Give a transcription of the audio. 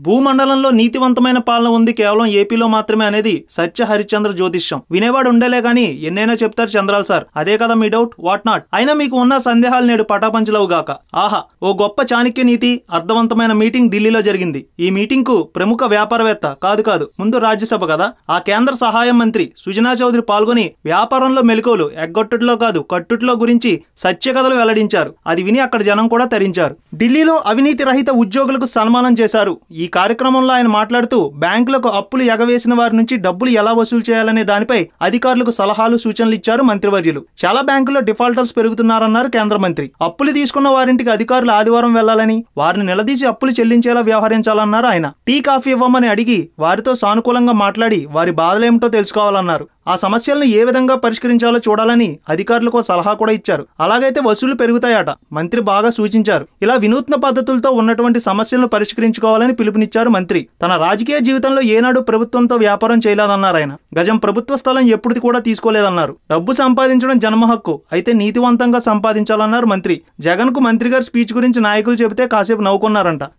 భూమండలంలో నీతివంతమైన పాలన ఉంది కేవలం ఏపీలో మాత్రమే అనేది సత్య హరిశ్చంద్ర జ్యోతిష్యం. వినేవాడు ఉండలే గాని ఎన్నైనా చెప్తారు చంద్రాల్ సార్. అదే కదా మీ డౌట్? What not? అయినా మీకు ఉన్న సందేహాలు నేడు పటాపంచలవుగాక ఆహా ఓ గొప్ప చాణక్య నీతి అర్థవంతమైన మీటింగ్ ఢిల్లీలో జరిగింది. ఈ మీటింగ్కు ప్రముఖ వ్యాపారవేత్త కాదు కాదు ముందు రాజ్యసభ కదా? ఆ కేంద్ర సహాయ మంత్రి సుజనా చౌదరి పాల్గొని వ్యాపారంలో మెలకువలు ఎగ్గొట్టుట్లో కాదు కట్టుట్లో గురించి సత్య కథలు వెల్లడించారు. అది విని అక్కడ జనం కూడా తరించారు. ఢిల్లీలో అవినీతి రహిత ఉద్యోగులకు సన్మానం చేశారు. ఈ కార్యక్రమంలో ఆయన మాట్లాడుతూ బ్యాంకులకు అప్పులు ఎగవేసిన వారి నుంచి డబ్బులు ఎలా వసూలు చేయాలనే దానిపై అధికారులకు సలహాలు సూచనలు ఇచ్చారు మంత్రివర్యులు. చాలా బ్యాంకుల్లో డిఫాల్టర్స్ పెరుగుతున్నారన్నారు కేంద్ర మంత్రి. అప్పులు తీసుకున్న వారింటికి అధికారులు ఆదివారం వెళ్ళాలని వారిని నిలదీసి అప్పులు చెల్లించేలా వ్యవహరించాలన్నారు ఆయన. టీ కాఫీ ఇవ్వమని అడిగి వారితో సానుకూలంగా మాట్లాడి వారి బాధలేమిటో తెలుసుకోవాలన్నారు. ఆ సమస్యలను ఏ విధంగా పరిష్కరించాలో చూడాలని అధికారులకు సలహా కూడా ఇచ్చారు. అలాగైతే వసూళ్ళు పెరుగుతాయట మంత్రి బాగా సూచించారు. ఇలా వినూత్న పద్ధతులతో ఉన్నటువంటి సమస్యలను పరిష్కరించుకోవాలని పిలుపునిచ్చారు మంత్రి. తన రాజకీయ జీవితంలో ఏనాడు ప్రభుత్వంతో వ్యాపారం చేయలేదన్నారు ఆయన. గజం ప్రభుత్వ స్థలం ఎప్పుడు కూడా తీసుకోలేదన్నారు. డబ్బు సంపాదించడం జన్మ హక్కు అయితే నీతివంతంగా సంపాదించాలన్నారు మంత్రి. జగన్కు మంత్రి గారి స్పీచ్ గురించి నాయకులు చెబితే కాసేపు నవ్వుకున్నారంట.